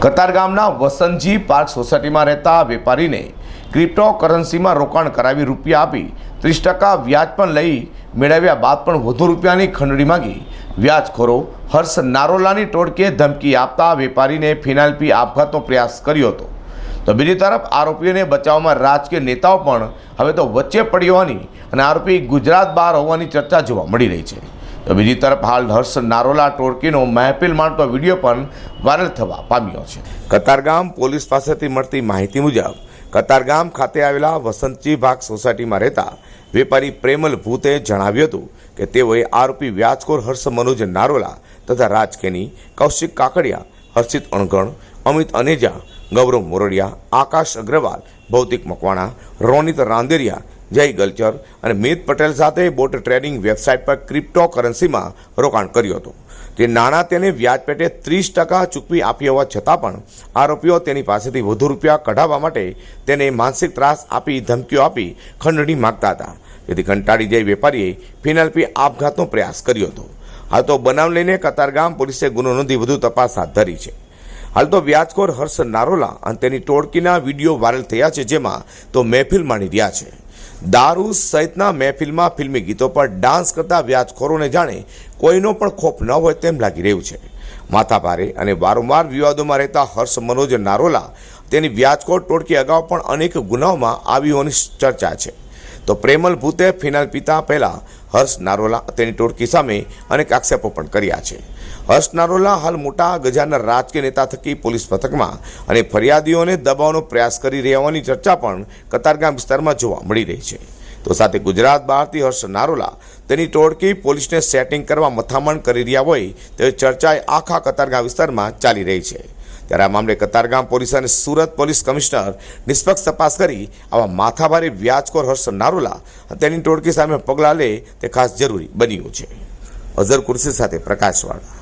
કતારગામના Vasantji park સોસાયટીમાં રહેતા વેપારીને ક્રિપ્ટોકરન્સીમાં રોકાણ કરાવી રૂપિયા આપી ત્રીસ ટકા વ્યાજ પણ લઈ મેળવ્યા બાદ પણ વધુ રૂપિયાની ખંડણી માંગી. વ્યાજખોરો હર્ષ નારોલાની ટોળકીએ ધમકી આપતા વેપારીને ફિનાઇલ પી આપઘાતનો પ્રયાસ કર્યો હતો. તો બીજી તરફ આરોપીઓને બચાવવામાં રાજકીય નેતાઓ પણ હવે તો વચ્ચે પડી હોવાની અને આરોપી ગુજરાત બહાર હોવાની ચર્ચા જોવા મળી રહી છે. તો બીજી તરફ હાલ હર્ષ નારોલા ટોળકીનો મહેફિલ માણતો વીડિયો પણ વાયરલ થવા પામ્યો છે. કતારગામ પોલીસ પાસેથી મળતી માહિતી મુજબ, કતારગામ ખાતે આવેલા વસંતજી ભાગ સોસાયટીમાં રહેતા વેપારી પ્રેમલ ભૂતે જણાવ્યું હતું કે તેઓએ આરોપી વ્યાજખોર હર્ષ મનોજ નારોલા તથા રાજકેની કૌશિક કાકડિયા, હર્ષિત અણગણ, અમિત અનેજા, ગૌરવ મોરડિયા, આકાશ અગ્રવાલ, ભૌતિક મકવાણા, રોનિત રાંદેરિયા જય ગલચર. અને મિત પટેલ સાથે બોટ ટ્રેડિંગ વેબસાઇટ પર ક્રિપ્ટો કરન્સીમાં રોકાણ કર્યું હતું. તે નાણાં તેને વ્યાજપેટે ત્રીસ ટકા ચૂકવી આપી હોવા છતાં પણ આરોપીઓ તેની પાસેથી વધુ રૂપિયા કઢાવવા માટે તેને માનસિક ત્રાસ આપી ધમકીઓ આપી ખંડણી માગતા હતા. જેથી કંટાળી જઈ વેપારીએ ફિનાલ્પી આપઘાતનો પ્રયાસ કર્યો હતો. હાલ તો બનાવ લઈને કતારગામ પોલીસે ગુનો નોંધી વધુ તપાસ હાથ ધરી છે. હાલ તો વ્યાજખોર હર્ષ નારોલા અને તેની ટોળકીના વીડિયો વાયરલ થયા છે, જેમાં તો મહેફિલ માણી રહ્યા છે. દારૂ સહિતના મહેફિલમાં ફિલ્મી ગીતો પર ડાન્સ કરતા વ્યાજખોરોને જાણે કોઈનો પણ ખોફ ન હોય તેમ લાગી રહ્યું છે. માથાભારે અને વારંવાર વિવાદોમાં રહેતા હર્ષ મનોજ નારોલા તેની વ્યાજખોર ટોળકી અગાઉ પણ અનેક ગુનાઓમાં આવી હોવાની ચર્ચા છે. તો પ્રેમલ ભૂતે ફિનાલ પીતા પહેલા હર્ષ નારોલા તેની ટોળકી સામે અનેક આક્ષેપો પણ કર્યા છે. હર્ષ નારોલા હાલ મોટા ગજાના રાજકીય નેતા થકી પોલીસ મથકમાં અને ફરિયાદીઓને દબાવવાનો પ્રયાસ કરી રહ્યા હોવાની ચર્ચા પણ કતારગામ વિસ્તારમાં જોવા મળી રહી છે. તો સાથે ગુજરાત બહારથી હર્ષ નારોલા તેની ટોળકી પોલીસને સેટિંગ કરવા મથામણ કરી રહ્યા હોય તેવી ચર્ચા આખા કતારગામ વિસ્તારમાં ચાલી રહી છે. ત્યારે આ મામલે કતારગામ પોલીસ અને સુરત પોલીસ કમિશનર નિષ્પક્ષ તપાસ કરી આવા માથાભારે વ્યાજખોર હર્ષ નારોલા તેની ટોળકી સામે પગલાં લે તે ખાસ જરૂરી બન્યું છે. અઝર કુર્સી સાથે પ્રકાશવાળા.